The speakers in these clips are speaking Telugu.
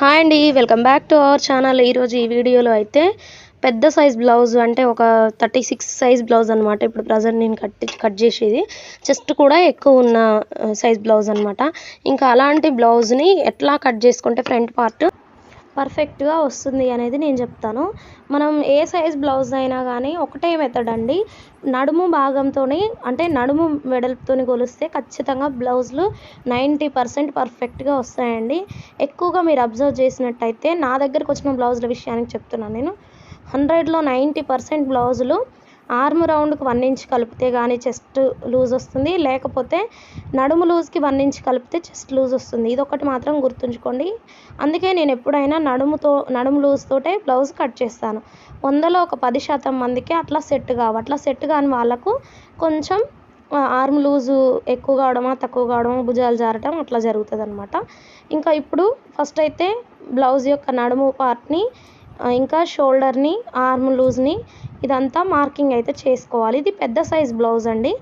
హాయ్ అండి welcome back to our channel. ఈరోజు ఈ వీడియోలో అయితే పెద్ద సైజ్ బ్లౌజ్ అంటే ఒక థర్టీ సిక్స్ సైజ్ బ్లౌజ్ అనమాట ఇప్పుడు ప్రజెంట్ నేను కట్ కట్ చేసేది. చెస్ట్ కూడా ఎక్కువ ఉన్న సైజ్ బ్లౌజ్ అనమాట ఇంకా అలాంటి బ్లౌజ్ని ఎట్లా కట్ చేసుకుంటే ఫ్రంట్ పార్ట్ పర్ఫెక్ట్గా వస్తుంది అనేది నేను చెప్తాను. మనం ఏ సైజ్ బ్లౌజ్ అయినా కానీ ఒకటే మెథడ్ అండి. నడుము భాగంతో అంటే నడుము వెడల్పుతో కొలిస్తే ఖచ్చితంగా బ్లౌజులు నైంటీ పర్సెంట్ పర్ఫెక్ట్గా వస్తాయండి. ఎక్కువగా మీరు అబ్జర్వ్ చేసినట్టయితే నా దగ్గరకు వచ్చిన బ్లౌజుల విషయానికి చెప్తున్నాను నేను. హండ్రెడ్లో నైంటీ పర్సెంట్ బ్లౌజులు ఆర్మ్ రౌండ్కి వన్ ఇంచ్ కలిపితే కానీ చెస్ట్ లూజ్ వస్తుంది. లేకపోతే నడుము లూజ్కి వన్ ఇంచ్ కలిపితే చెస్ట్ లూజ్ వస్తుంది. ఇది ఒకటి మాత్రం గుర్తుంచుకోండి. అందుకే నేను ఎప్పుడైనా నడుముతో నడుము లూజ్ తోటే బ్లౌజ్ కట్ చేస్తాను. వందలో ఒక పది శాతం మందికి అట్లా సెట్ కావు. అట్లా సెట్ కాని వాళ్ళకు కొంచెం ఆర్మ్ లూజు ఎక్కువ కావడమా తక్కువ కావడమా భుజాలు జారటం అట్లా జరుగుతుంది అనమాట ఇంకా ఇప్పుడు ఫస్ట్ అయితే బ్లౌజ్ యొక్క నడుము పార్ట్ని ఇంకా షోల్డర్ని ఆర్మ్ లూజ్ని ఇదంతా మార్కింగ్ అయితే చేసుకోవాలి. ఇది పెద్ద సైజ్ బ్లౌజ్ అండి.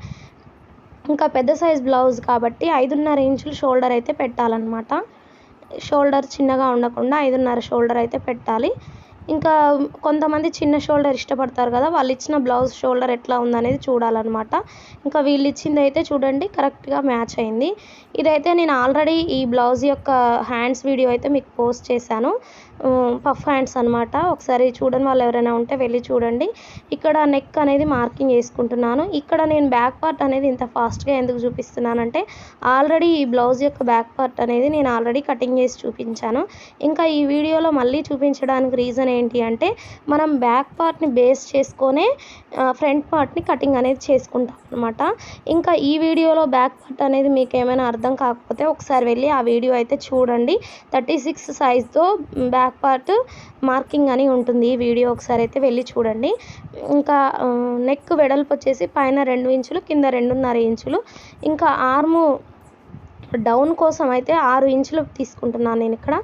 ఇంకా పెద్ద సైజ్ బ్లౌజ్ కాబట్టి ఐదున్నర ఇంచులు షోల్డర్ అయితే పెట్టాలన్నమాట. షోల్డర్ చిన్నగా ఉండకుండా ఐదున్నర షోల్డర్ అయితే పెట్టాలి. ఇంకా కొంతమంది చిన్న షోల్డర్ ఇష్టపడతారు కదా వాళ్ళు ఇచ్చిన బ్లౌజ్ షోల్డర్ ఎట్లా ఉందనేది చూడాలన్నమాట. ఇంకా వీళ్ళు ఇచ్చింది అయితే చూడండి కరెక్ట్గా మ్యాచ్ అయింది. ఇదైతే నేను ఆల్రెడీ ఈ బ్లౌజ్ యొక్క హ్యాండ్స్ వీడియో అయితే మీకు పోస్ట్ చేశాను. పఫ్ హ్యాండ్స్ అనమాట ఒకసారి చూడని వాళ్ళు ఎవరైనా ఉంటే వెళ్ళి చూడండి. ఇక్కడ నెక్ అనేది మార్కింగ్ చేసుకుంటున్నాను. ఇక్కడ నేను బ్యాక్ పార్ట్ అనేది ఇంత ఫాస్ట్గా ఎందుకు చూపిస్తున్నానంటే ఆల్రెడీ ఈ బ్లౌజ్ యొక్క బ్యాక్ పార్ట్ అనేది నేను ఆల్రెడీ కటింగ్ చేసి చూపించాను. ఇంకా ఈ వీడియోలో మళ్ళీ చూపించడానికి రీజన్ ఏంటి అంటే మనం బ్యాక్ పార్ట్ని బేస్ చేసుకొనే ఫ్రంట్ పార్ట్ని కటింగ్ అనేది చేసుకుంటాం అనమాట ఇంకా ఈ వీడియోలో బ్యాక్ పార్ట్ అనేది మీకు ఏమైనా అర్థం కాకపోతే ఒకసారి వెళ్ళి ఆ వీడియో అయితే చూడండి. థర్టీ సిక్స్ సైజ్తో బ్యాక్ పార్ట్ మార్కింగ్ అని ఉంటుంది ఈ వీడియో ఒకసారి అయితే వెళ్ళి చూడండి. ఇంకా నెక్ వెడల్పు వచ్చేసి పైన రెండు ఇంచులు కింద రెండున్నర ఇంచులు. ఇంకా ఆర్ము డౌన్ కోసం అయితే ఆరు ఇంచులు తీసుకుంటున్నాను నేను ఇక్కడ.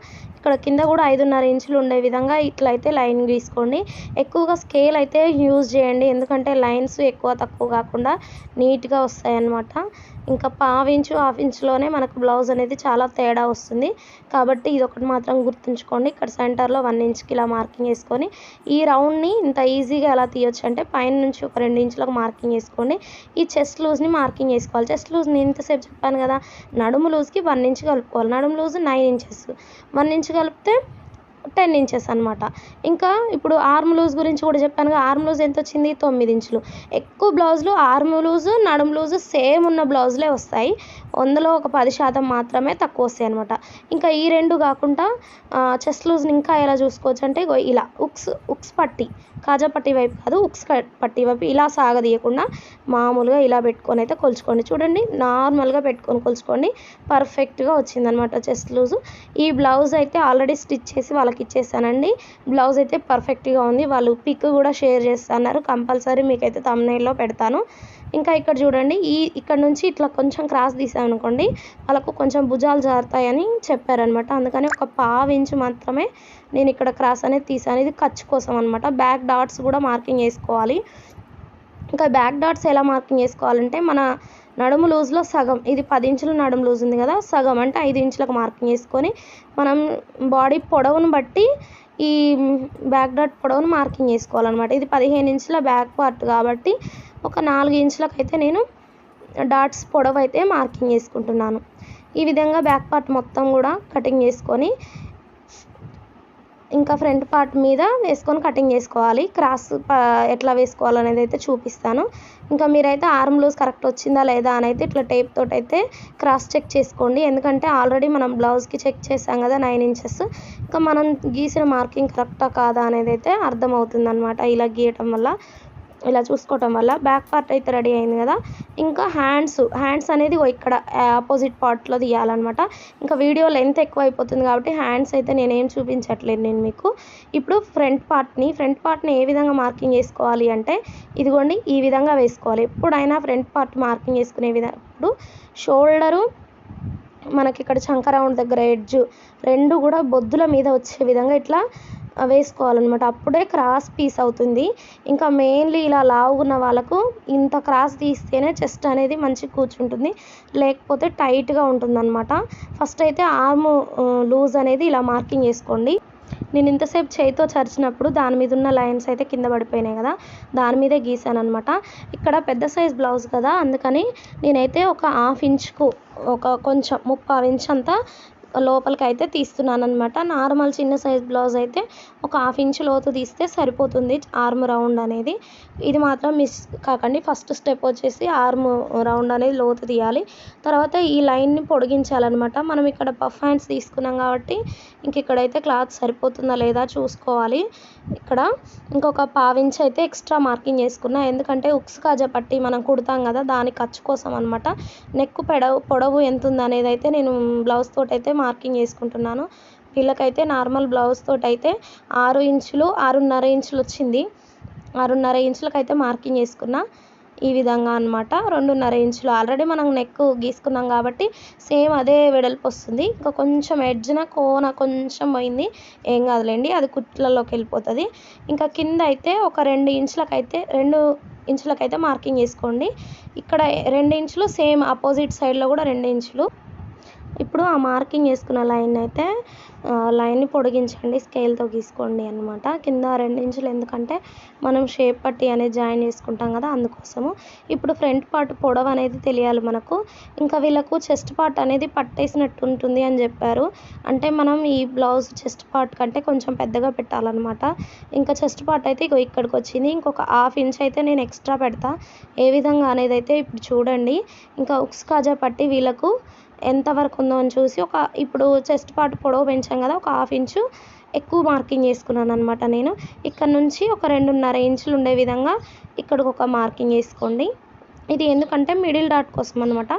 ఇక్కడ కింద కూడా ఐదున్నర ఇంచులు ఉండే విధంగా ఇట్లయితే లైన్ గీసుకోండి. ఎక్కువగా స్కేల్ అయితే యూజ్ చేయండి. ఎందుకంటే లైన్స్ ఎక్కువ తక్కువ కాకుండా నీట్గా వస్తాయి అన్నమాట ఇంకా పావు ఇంచు హాఫ్ ఇంచులోనే మనకు బ్లౌజ్ అనేది చాలా తేడా వస్తుంది. కాబట్టి ఇది ఒకటి మాత్రం గుర్తుంచుకోండి. ఇక్కడ సెంటర్లో వన్ ఇంచ్కి ఇలా మార్కింగ్ వేసుకొని ఈ రౌండ్ని ఇంత ఈజీగా ఎలా తీయొచ్చు అంటే పైన నుంచి ఒక రెండు ఇంచులకు మార్కింగ్ వేసుకోండి. ఈ చెస్ట్ లూజ్ని మార్కింగ్ వేసుకోవాలి. చెస్ట్ లూజ్ని ఇంతసేపు చెప్పాను కదా నడుము లూజ్కి వన్ ఇంచ్ కలుపుకోవాలి. నడుము loose nine inches. One inch కలిపితే టెన్ ఇంచెస్ అనమాట ఇంకా ఇప్పుడు ఆర్మ్ లూజ్ గురించి కూడా చెప్పాను కదా ఆర్మ్ లూజ్ ఎంత వచ్చింది? తొమ్మిది ఇంచులు. ఎక్కువ బ్లౌజులు ఆర్మ్ లూజు నడుము లూజు సేమ్ ఉన్న బ్లౌజులే వస్తాయి. వందలో ఒక పది శాతం మాత్రమే తక్కువ వస్తాయి అనమాట ఇంకా ఈ రెండు కాకుండా చెస్ట్ లూజ్ని ఇంకా ఎలా చూసుకోవచ్చు అంటే ఇలా ఉక్స్ ఉక్స్ పట్టి కాజా పట్టి వైపు కాదు ఉక్స్ పట్టి వైపు ఇలా సాగదీయకుండా మామూలుగా ఇలా పెట్టుకొని అయితే కొలుచుకోండి. చూడండి నార్మల్గా పెట్టుకొని కొలుచుకోండి పర్ఫెక్ట్గా వచ్చిందనమాట చెస్ట్ లూజు ఈ బ్లౌజ్ అయితే ఆల్రెడీ స్టిచ్ చేసి వాళ్ళకి ఇచ్చేసానండి. బ్లౌజ్ అయితే పర్ఫెక్ట్గా ఉంది. వాళ్ళు పిక్ కూడా షేర్ చేస్తున్నారు. కంపల్సరీ మీకైతే తమ్నైల్లో పెడతాను. ఇంకా ఇక్కడ చూడండి ఈ ఇక్కడ నుంచి ఇట్లా కొంచెం క్రాస్ తీసామనుకోండి వాళ్ళకు కొంచెం భుజాలు జారుతాయని చెప్పారనమాట. అందుకని ఒక పావు ఇంచు మాత్రమే నేను ఇక్కడ క్రాస్ అనేది తీసాను. ఇది ఖర్చు కోసం అనమాట బ్యాక్ డాట్స్ కూడా మార్కింగ్ వేసుకోవాలి ఇంకా బ్యాక్ డాట్స్ ఎలా మార్కింగ్ వేసుకోవాలంటే మన నడుము లూజ్లో సగం ఇది పది ఇంచుల నడుము లూజ్ ఉంది కదా సగం అంటే ఐదు ఇంచులకు మార్కింగ్ వేసుకొని మనం బాడీ పొడవును బట్టి ఈ బ్యాక్ డాట్ పొడవును మార్కింగ్ వేసుకోవాలన్నమాట ఇది పదిహేను ఇంచుల బ్యాక్ పార్ట్ కాబట్టి ఒక నాలుగు ఇంచులకు అయితే నేను డాట్స్ పొడవు అయితే మార్కింగ్ వేసుకుంటున్నాను ఈ విధంగా బ్యాక్ పార్ట్ మొత్తం కూడా కటింగ్ చేసుకొని ఇంకా ఫ్రంట్ పార్ట్ మీద వేసుకొని కటింగ్ చేసుకోవాలి. క్రాస్ ఎట్లా వేసుకోవాలనేది అయితే చూపిస్తాను. ఇంకా మీరైతే ఆర్మ్ లూజ్ కరెక్ట్ వచ్చిందా లేదా అని అయితే ఇట్లా టేప్ తోటి అయితే క్రాస్ చెక్ చేసుకోండి. ఎందుకంటే ఆల్రెడీ మనం బ్లౌజ్కి చెక్ చేసాం కదా నైన్ ఇంచెస్. ఇంకా మనం గీసిన మార్కింగ్ కరెక్టా కాదా అనేది అయితే అర్థమవుతుంది అనమాట ఇలా గీయటం వల్ల ఇలా చూసుకోవటం వల్ల బ్యాక్ పార్ట్ అయితే రెడీ అయింది కదా. ఇంకా హ్యాండ్స్ హ్యాండ్స్ అనేది ఇక్కడ ఆపోజిట్ పార్ట్లో తీయాలన్నమాట. ఇంకా వీడియో లెంత్ ఎక్కువ అయిపోతుంది కాబట్టి హ్యాండ్స్ అయితే నేనేం చూపించట్లేదు నేను మీకు. ఇప్పుడు ఫ్రంట్ పార్ట్ని ఫ్రంట్ పార్ట్ని ఏ విధంగా మార్కింగ్ వేసుకోవాలి అంటే ఇదిగోండి ఈ విధంగా వేసుకోవాలి. ఎప్పుడైనా ఫ్రంట్ పార్ట్ మార్కింగ్ వేసుకునే విధప్పుడు షోల్డరు మనకి ఇక్కడ చంకరౌండ్ దగ్గర ఎడ్జ్ రెండు కూడా బొద్దుల మీద వచ్చే విధంగా ఇట్లా వేసుకోవాలన్నమాట. అప్పుడే క్రాస్ పీస్ అవుతుంది. ఇంకా మెయిన్లీ ఇలా లావుగున్న వాళ్ళకు ఇంత క్రాస్ తీస్తేనే చెస్ట్ అనేది మంచి కూర్చుంటుంది. లేకపోతే టైట్గా ఉంటుందన్నమాట. ఫస్ట్ అయితే ఆర్మ్ లూజ్ అనేది ఇలా మార్కింగ్ చేసుకోండి. నేను ఇంతసేపు చేయితో చరిచినప్పుడు దాని మీద ఉన్న లైన్స్ అయితే కింద పడిపోయినాయి కదా దాని మీదే గీసాను అనమాట ఇక్కడ పెద్ద సైజ్ బ్లౌజ్ కదా అందుకని నేనైతే ఒక హాఫ్ ఇంచ్కు ఒక కొంచెం ముప్పావు ఇంచ్ అంతా లోపలికి అయితే తీస్తున్నాను అనమాట నార్మల్ చిన్న సైజ్ బ్లౌజ్ అయితే ఒక హాఫ్ ఇంచ్ లోతు తీస్తే సరిపోతుంది ఆర్మ్ రౌండ్ అనేది. ఇది మాత్రం మిస్ కాకండి. ఫస్ట్ స్టెప్ వచ్చేసి ఆర్మ్ రౌండ్ అనేది లోతు తీయాలి. తర్వాత ఈ లైన్ని పొడిగించాలన్నమాట. మనం ఇక్కడ పఫ్ హ్యాండ్స్ తీసుకున్నాం కాబట్టి ఇంక ఇక్కడైతే క్లాత్ సరిపోతుందా లేదా చూసుకోవాలి. ఇక్కడ ఇంకొక పావించ్ అయితే ఎక్స్ట్రా మార్కింగ్ చేసుకున్నా. ఎందుకంటే ఉక్స్ కాజా పట్టి మనం కుడతాం కదా దాని ఖర్చు కోసం అనమాట నెక్ పొడవు పొడవు ఎంత ఉంది అనేది అయితే నేను బ్లౌజ్ తోటైతే అయితే మార్కింగ్ వేసుకుంటున్నాను వీళ్ళకైతే నార్మల్ బ్లౌజ్ తోటి అయితే ఆరు ఇంచులు ఆరున్నర ఇంచులు వచ్చింది. ఆరున్నర ఇంచులకు అయితే మార్కింగ్ వేసుకున్నా ఈ విధంగా అనమాట రెండున్నర ఇంచులు. ఆల్రెడీ మనం నెక్ గీసుకున్నాం కాబట్టి సేమ్ అదే వెడల్పు వస్తుంది. ఇంకా కొంచెం ఎడ్జ్న కోన కొంచెం పోయింది. ఏం కాదులేండి అది కుట్లలోకి వెళ్ళిపోతుంది. ఇంకా కింద అయితే ఒక రెండు ఇంచులకైతే రెండు ఇంచులకైతే మార్కింగ్ చేసుకోండి. ఇక్కడ రెండు ఇంచులు సేమ్ ఆపోజిట్ సైడ్లో కూడా రెండు ఇంచులు. ఇప్పుడు ఆ మార్కింగ్ వేసుకున్న లైన్ అయితే లైన్ని పొడిగించండి స్కేల్తో గీసుకోండి అనమాట కింద రెండు ఇంచులు ఎందుకంటే మనం షేప్ పట్టి అనేది జాయిన్ చేసుకుంటాం కదా అందుకోసము. ఇప్పుడు ఫ్రంట్ పార్ట్ పొడవు అనేది తెలియాలి మనకు. ఇంకా వీళ్ళకు చెస్ట్ పార్ట్ అనేది పట్టేసినట్టు ఉంటుంది అని చెప్పారు. అంటే మనం ఈ బ్లౌజ్ చెస్ట్ పార్ట్ కంటే కొంచెం పెద్దగా పెట్టాలన్నమాట. ఇంకా చెస్ట్ పార్ట్ అయితే ఇగో ఇక్కడికి వచ్చింది. ఇంకొక హాఫ్ ఇంచ్ అయితే నేను ఎక్స్ట్రా పెడతా. ఏ విధంగా అనేది అయితే ఇప్పుడు చూడండి. ఇంకా ఉక్స్ కాజా పట్టి వీళ్ళకు ఎంతవరకు ఉందో అని చూసి ఒక ఇప్పుడు చెస్ట్ పార్ట్ పొడవు పెంచాం కదా ఒక హాఫ్ ఇంచు ఎక్కువ మార్కింగ్ చేసుకున్నాను అనమాట నేను. ఇక్కడ నుంచి ఒక రెండున్నర ఇంచులు ఉండే విధంగా ఇక్కడికి ఒక మార్కింగ్ వేసుకోండి. ఇది ఎందుకంటే మిడిల్ డాట్ కోసం అనమాట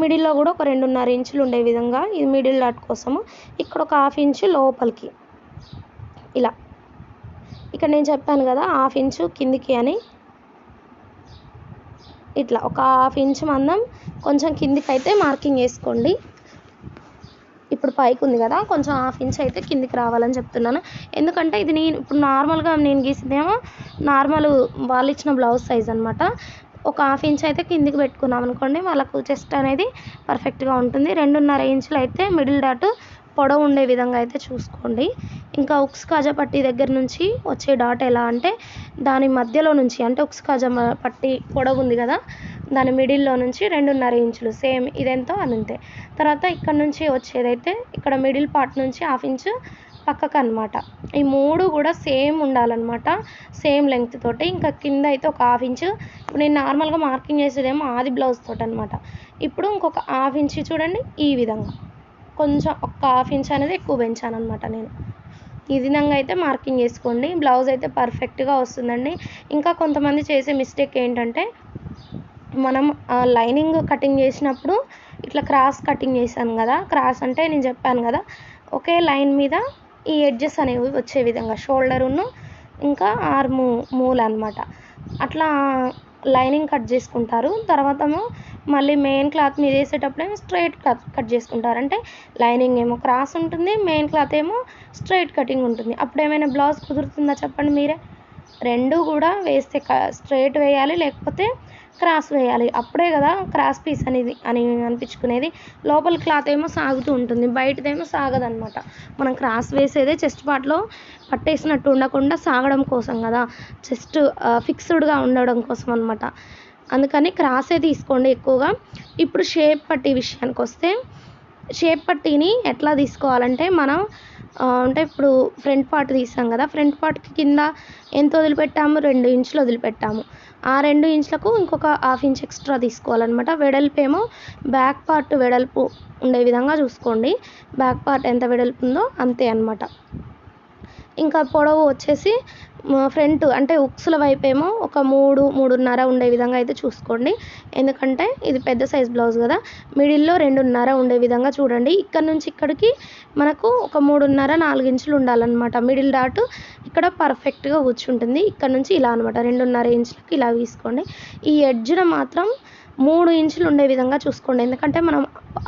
మిడిల్లో కూడా ఒక రెండున్నర ఇంచులు ఉండే విధంగా ఇది మిడిల్ డాట్ కోసము. ఇక్కడ ఒక హాఫ్ ఇంచు లోపలికి. ఇలా. ఇక్కడ నేను చెప్పాను కదా హాఫ్ ఇంచు కిందికి అని. ఇట్లా ఒక హాఫ్ ఇంచ్ మందం కొంచెం కిందికి అయితే మార్కింగ్ వేసుకోండి ఇప్పుడు పైకి ఉంది కదా కొంచెం హాఫ్ ఇంచ్ అయితే కిందికి రావాలని చెప్తున్నాను. ఎందుకంటే ఇది నేను ఇప్పుడు నార్మల్గా నేను గీసిందేమో నార్మల్ వాళ్ళు ఇచ్చిన బ్లౌజ్ సైజ్ అనమాట ఒక హాఫ్ ఇంచ్ అయితే కిందికి పెట్టుకున్నాం అనుకోండి వాళ్ళకు చెస్ట్ అనేది పర్ఫెక్ట్గా ఉంటుంది. రెండున్నర ఇంచులు అయితే మిడిల్ డాటు పొడవు ఉండే విధంగా అయితే చూసుకోండి. ఇంకా ఉక్స్ కాజా పట్టి దగ్గర నుంచి వచ్చే డాట్ ఎలా అంటే దాని మధ్యలో నుంచి అంటే ఉక్స్ కాజా పట్టి పొడవు ఉంది కదా దాని మిడిల్లో నుంచి రెండున్నర ఇంచులు సేమ్ ఇదెంతో అదంతే తర్వాత ఇక్కడ నుంచి వచ్చేదైతే ఇక్కడ మిడిల్ పార్ట్ నుంచి హాఫ్ ఇంచు పక్కకు అనమాట ఈ మూడు కూడా సేమ్ ఉండాలన్నమాట సేమ్ లెంగ్త్ తోటి. ఇంకా కింద అయితే ఒక హాఫ్ ఇంచు ఇప్పుడు నేను నార్మల్గా మార్కింగ్ చేసేదేమో ఆది బ్లౌజ్ తోటి అనమాట ఇప్పుడు ఇంకొక హాఫ్ ఇంచ్ చూడండి ఈ విధంగా. కొంచెం ఒక హాఫ్ ఇంచ్ అనేది ఎక్కువ పెంచాను అనమాట నేను. ఈ విధంగా అయితే మార్కింగ్ చేసుకోండి. బ్లౌజ్ అయితే పర్ఫెక్ట్గా వస్తుందండి. ఇంకా కొంతమంది చేసే మిస్టేక్ ఏంటంటే మనం లైనింగ్ కటింగ్ చేసినప్పుడు ఇట్లా క్రాస్ కటింగ్ చేశాను కదా. క్రాస్ అంటే నేను చెప్పాను కదా. ఒకే లైన్ మీద ఈ ఎడ్జెస్ అనేవి వచ్చే విధంగా షోల్డరును ఇంకా ఆర్ము మూల అనమాట అట్లా లైనింగ్ కట్ చేసుకుంటారు. తర్వాత మళ్ళీ మెయిన్ క్లాత్ మీద వేసేటప్పుడేమో స్ట్రైట్ కట్ కట్ చేసుకుంటారు. అంటే లైనింగ్ ఏమో క్రాస్ ఉంటుంది మెయిన్ క్లాత్ ఏమో స్ట్రైట్ కటింగ్ ఉంటుంది. అప్పుడు ఏమైనా బ్లౌజ్ కుదురుతుందా చెప్పండి మీరే? రెండు కూడా వేస్తే స్ట్రైట్ వేయాలి లేకపోతే క్రాస్ వేయాలి. అప్పుడే కదా క్రాస్ పీస్ అనేది అని అనిపించుకునేది. లోపల క్లాత్ ఏమో సాగుతూ ఉంటుంది. బయటదేమో సాగదనమాట మనం క్రాస్ వేసేదే చెస్ట్ పార్ట్లో పట్టేసినట్టు ఉండకుండా సాగడం కోసం కదా. చెస్ట్ ఫిక్స్డ్గా ఉండడం కోసం అనమాట అందుకని క్రాసే తీసుకోండి ఎక్కువగా. ఇప్పుడు షేప్ పట్టి విషయానికి వస్తే షేప్ పట్టీని ఎట్లా తీసుకోవాలంటే మనం అంటే ఇప్పుడు ఫ్రంట్ పార్ట్ తీసాం కదా. ఫ్రంట్ పార్ట్కి కింద ఎంత వదిలిపెట్టాము? రెండు ఇంచులు వదిలిపెట్టాము. ఆ రెండు ఇంచులకు ఇంకొక హాఫ్ ఇంచ్ ఎక్స్ట్రా తీసుకోవాలన్నమాట. వెడల్పు ఏమో బ్యాక్ పార్ట్ వెడల్పు ఉండే విధంగా చూసుకోండి. బ్యాక్ పార్ట్ ఎంత వెడల్పు ఉందో అంతే అన్నమాట. ఇంకా పొడవు వచ్చేసి ఫ్రంట్ అంటే ఉక్సుల వైపు ఏమో ఒక మూడు మూడున్నర ఉండే విధంగా అయితే చూసుకోండి. ఎందుకంటే ఇది పెద్ద సైజ్ బ్లౌజ్ కదా. మిడిల్లో రెండున్నర ఉండే విధంగా చూడండి. ఇక్కడ నుంచి ఇక్కడికి మనకు ఒక మూడున్నర నాలుగు ఇంచులు ఉండాలన్నమాట. మిడిల్ డాట్ ఇక్కడ పర్ఫెక్ట్గా కూర్చుంటుంది. ఇక్కడ నుంచి ఇలా అనమాట రెండున్నర ఇంచులకు ఇలా తీసుకోండి ఈ ఎడ్జ్న మాత్రం మూడు ఇంచులు ఉండే విధంగా చూసుకోండి. ఎందుకంటే మనం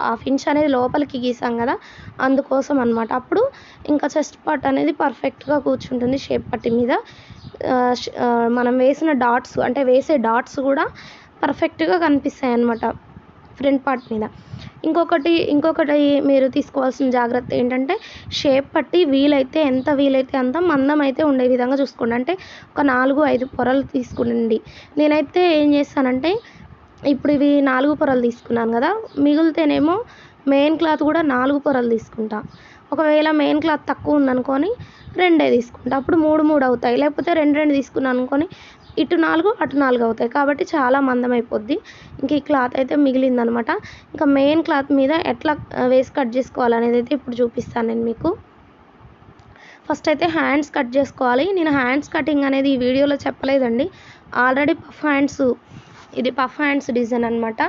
హాఫ్ ఇంచ్ అనేది లోపలికి గీసాం కదా అందుకోసం అనమాట అప్పుడు ఇంకా చెస్ట్ పార్ట్ అనేది పర్ఫెక్ట్గా కూర్చుంటుంది షేప్ పట్టి మీద. మనం వేసిన డాట్స్ అంటే వేసే డాట్స్ కూడా పర్ఫెక్ట్గా కనిపిస్తాయి అన్నమాట ఫ్రంట్ పార్ట్ మీద. ఇంకొకటి ఇంకొకటి మీరు తీసుకోవాల్సిన జాగ్రత్త ఏంటంటే షేప్ పట్టి వీలైతే ఎంత వీలైతే అంత మందం అయితే ఉండే విధంగా చూసుకోండి. అంటే ఒక నాలుగు ఐదు పొరలు తీసుకునండి. నేనైతే ఏం చేస్తానంటే ఇప్పుడు ఇవి నాలుగు పొరలు తీసుకున్నాను కదా మిగిలితేనేమో మెయిన్ క్లాత్ కూడా నాలుగు పొరలు తీసుకుంటా. ఒకవేళ మెయిన్ క్లాత్ తక్కువ ఉందనుకొని రెండే తీసుకుంటా. అప్పుడు మూడు మూడు అవుతాయి. లేకపోతే రెండు రెండు తీసుకున్నాను అనుకొని ఇటు నాలుగు అటు నాలుగు అవుతాయి. కాబట్టి చాలా మందం అయిపోద్ది ఇంక ఈ క్లాత్ అయితే మిగిలిందనమాట. ఇంకా మెయిన్ క్లాత్ మీద ఎట్లా వేసి కట్ చేసుకోవాలనేది అయితే ఇప్పుడు చూపిస్తాను నేను మీకు. ఫస్ట్ అయితే హ్యాండ్స్ కట్ చేసుకోవాలి. నేను హ్యాండ్స్ కటింగ్ అనేది ఈ వీడియోలో చెప్పలేదండి. ఆల్రెడీ పఫ్ హ్యాండ్స్ ఇది పఫ్ హ్యాండ్స్ డిజైన్ అనమాట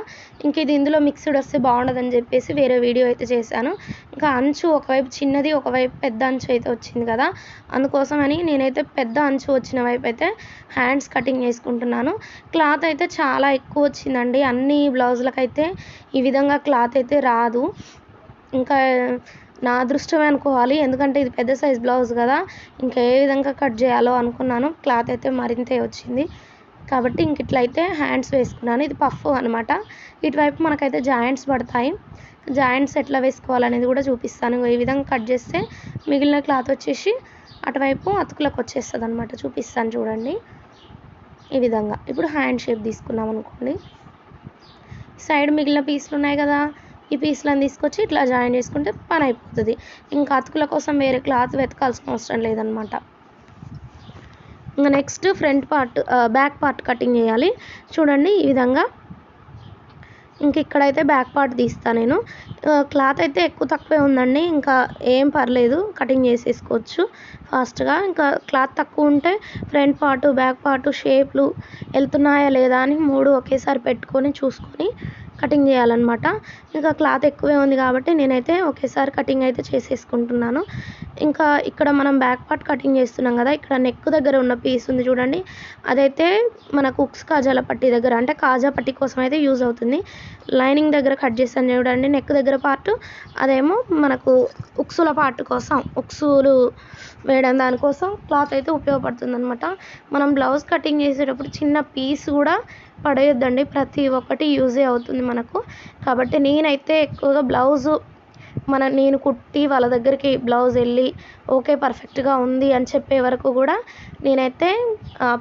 ఇంక ఇది ఇందులో మిక్స్డ్ వస్తే బాగుండదని చెప్పేసి వేరే వీడియో అయితే చేశాను. ఇంకా అంచు ఒకవైపు చిన్నది ఒకవైపు పెద్ద అంచు అయితే వచ్చింది కదా. అందుకోసమని నేనైతే పెద్ద అంచు వచ్చిన వైపు అయితే హ్యాండ్స్ కటింగ్ చేసుకుంటున్నాను. క్లాత్ అయితే చాలా ఎక్కువ వచ్చిందండి. అన్ని బ్లౌజులకైతే ఈ విధంగా క్లాత్ అయితే రాదు. ఇంకా నా అదృష్టమే అనుకోవాలి. ఎందుకంటే ఇది పెద్ద సైజ్ బ్లౌజ్ కదా. ఇంకా ఏ విధంగా కట్ చేయాలో అనుకున్నాను. క్లాత్ అయితే మరింతే వచ్చింది. కాబట్టి ఇంక ఇట్లయితే హ్యాండ్స్ వేసుకున్నాను. ఇది పఫ్ అనమాట ఇటువైపు మనకైతే జాయింట్స్ పడతాయి. జాయింట్స్ ఎట్లా వేసుకోవాలనేది కూడా చూపిస్తాను. ఈ విధంగా కట్ చేస్తే మిగిలిన క్లాత్ వచ్చేసి అటువైపు అతుకులకు వచ్చేస్తుంది అనమాట చూపిస్తాను చూడండి. ఈ విధంగా. ఇప్పుడు హ్యాండ్ షేప్ తీసుకున్నాం అనుకోండి. సైడ్ మిగిలిన పీసులు ఉన్నాయి కదా. ఈ పీసులను తీసుకొచ్చి ఇట్లా జాయిన్ చేసుకుంటే పని అయిపోతుంది. ఇంకా అతుకుల కోసం వేరే క్లాత్ వెతకాల్సిన అవసరం లేదనమాట ఇంకా next front part back part cutting చేయాలి. చూడండి ఈ విధంగా. ఇంక ఇక్కడైతే బ్యాక్ పార్ట్ తీస్తాను నేను. క్లాత్ అయితే ఎక్కువ తక్కువే ఉందండి. ఇంకా ఏం పర్లేదు కటింగ్ చేసేసుకోవచ్చు ఫాస్ట్గా ఇంకా క్లాత్ తక్కువ ఉంటే ఫ్రంట్ పార్ట్ బ్యాక్ పార్ట్ షేప్లు వెళ్తున్నాయా లేదా అని మూడు ఒకేసారి పెట్టుకొని చూసుకొని కటింగ్ చేయాలన్నమాట. ఇంకా క్లాత్ ఎక్కువే ఉంది కాబట్టి నేనైతే ఒకేసారి కటింగ్ అయితే చేసేసుకుంటున్నాను. ఇంకా ఇక్కడ మనం బ్యాక్ పార్ట్ కటింగ్ చేస్తున్నాం కదా ఇక్కడ నెక్ దగ్గర ఉన్న పీస్ ఉంది చూడండి. అదైతే మనకు ఉక్స్ కాజాల పట్టి దగ్గర అంటే కాజా పట్టి కోసం అయితే యూజ్ అవుతుంది. లైనింగ్ దగ్గర కట్ చేస్తాను చూడండి నెక్ దగ్గర పార్ట్. అదేమో మనకు ఉక్సుల పార్ట్ కోసం ఉక్సులు వేయడం దానికోసం క్లాత్ అయితే ఉపయోగపడుతుంది అనమాట మనం బ్లౌజ్ కటింగ్ చేసేటప్పుడు చిన్న పీస్ కూడా పడేయొద్దండి. ప్రతి ఒక్కటి యూజే అవుతుంది మనకు. కాబట్టి నేనైతే ఎక్కువగా బ్లౌజు మన నేను కుట్టి వాళ్ళ దగ్గరికి బ్లౌజ్ వెళ్ళి ఓకే పర్ఫెక్ట్గా ఉంది అని చెప్పే వరకు కూడా నేనైతే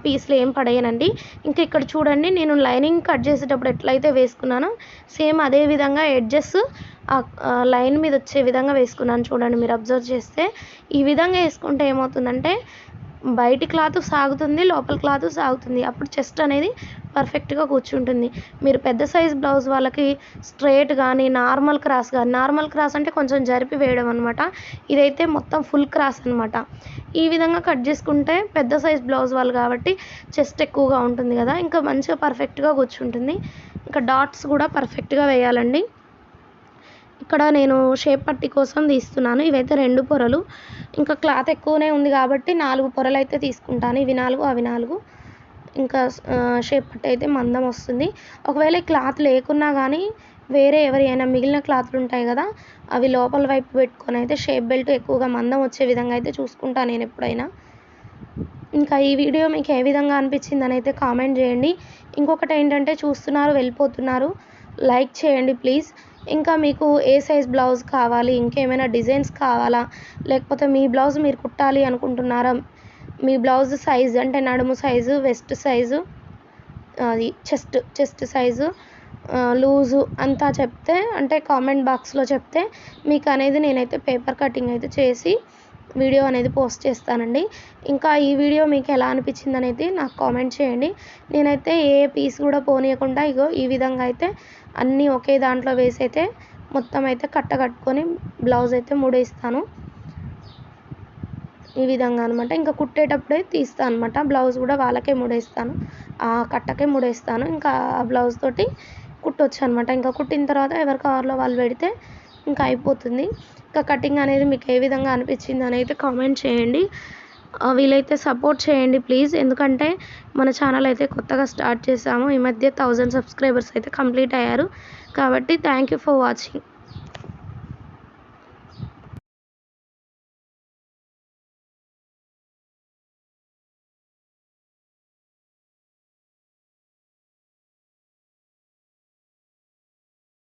పీస్లు ఏం పడేయనండి. ఇంకా ఇక్కడ చూడండి నేను లైనింగ్ కట్ చేసేటప్పుడు ఎట్లయితే వేసుకున్నానో సేమ్ అదే విధంగా ఎడ్జెస్ లైన్ మీద వచ్చే విధంగా వేసుకున్నాను చూడండి మీరు అబ్జర్వ్ చేస్తే. ఈ విధంగా వేసుకుంటే ఏమవుతుందంటే బయటి క్లాత్ సాగుతుంది లోపల క్లాత్ సాగుతుంది. అప్పుడు చెస్ట్ అనేది పర్ఫెక్ట్గా కూర్చుంటుంది. మీరు పెద్ద సైజ్ బ్లౌజ్ వాళ్ళకి స్ట్రైట్ కానీ నార్మల్ క్రాస్ కానీ నార్మల్ క్రాస్ అంటే కొంచెం జరిపి వేయడం అనమాట ఇదైతే మొత్తం ఫుల్ క్రాస్ అనమాట ఈ విధంగా కట్ చేసుకుంటే పెద్ద సైజ్ బ్లౌజ్ వాళ్ళు కాబట్టి చెస్ట్ ఎక్కువగా ఉంటుంది కదా. ఇంకా మంచిగా పర్ఫెక్ట్గా కూర్చుంటుంది. ఇంకా డాట్స్ కూడా పర్ఫెక్ట్గా వేయాలండి. ఇక్కడ నేను షేప్ పట్టి కోసం తీస్తున్నాను. ఇవైతే రెండు పొరలు. ఇంకా క్లాత్ ఎక్కువనే ఉంది కాబట్టి నాలుగు పొరలు అయితే తీసుకుంటాను. ఇవి నాలుగు అవి నాలుగు. ఇంకా షేప్ పట్టి అయితే మందం వస్తుంది. ఒకవేళ క్లాత్ లేకున్నా కానీ వేరే ఎవరైనా మిగిలిన క్లాత్లు ఉంటాయి కదా అవి లోపల వైపు పెట్టుకొని అయితే షేప్ బెల్ట్ ఎక్కువగా మందం వచ్చే విధంగా అయితే చూసుకుంటాను నేను ఎప్పుడైనా. ఇంకా ఈ వీడియో మీకు ఏ విధంగా అనిపించింది అని అయితే కామెంట్ చేయండి. ఇంకొకటి ఏంటంటే చూస్తున్నారు వెళ్ళిపోతున్నారు. లైక్ చేయండి ప్లీజ్. ఇంకా మీకు ఏ సైజ్ బ్లౌజ్ కావాలి ఇంకేమైనా డిజైన్స్ కావాలా లేకపోతే మీ బ్లౌజ్ మీరు కుట్టాలి అనుకుంటున్నారా? మీ బ్లౌజ్ సైజ్ అంటే నడుము సైజు వెస్ట్ సైజు అది చెస్ట్ చెస్ట్ సైజు లూజు అంతా చెప్తే అంటే కామెంట్ బాక్స్లో చెప్తే మీకు అనేది నేనైతే పేపర్ కటింగ్ అయితే చేసి వీడియో అనేది పోస్ట్ చేస్తానండి. ఇంకా ఈ వీడియో మీకు ఎలా అనిపించింది అనేది నాకు కామెంట్ చేయండి. నేనైతే ఏ పీస్ కూడా పోనీయకుండా ఇగో ఈ విధంగా అయితే అన్నీ ఒకే దాంట్లో వేసి అయితే మొత్తం అయితే కట్ట కట్టుకొని బ్లౌజ్ అయితే ముడేస్తాను. ఈ విధంగా అనమాట ఇంకా కుట్టేటప్పుడే తీస్తాను అనమాట బ్లౌజ్ కూడా వాళ్ళకే ముడేస్తాను. ఆ కట్టకే ముడేస్తాను. ఇంకా ఆ బ్లౌజ్ తోటి కుట్టొచ్చు అనమాట ఇంకా కుట్టిన తర్వాత ఎవరి కవర్లో వాళ్ళు పెడితే ఇంకా అయిపోతుంది. ఇంకా కటింగ్ అనేది మీకు ఏ విధంగా అనిపించింది అని అయితే కామెంట్ చేయండి. వీలైతే సపోర్ట్ చేయండి ప్లీజ్. ఎందుకంటే మన ఛానల్ అయితే కొత్తగా స్టార్ట్ చేసాము. ఈ మధ్య థౌజండ్ సబ్స్క్రైబర్స్ అయితే కంప్లీట్ అయ్యారు. కాబట్టి థ్యాంక్ యూ ఫర్ వాచింగ్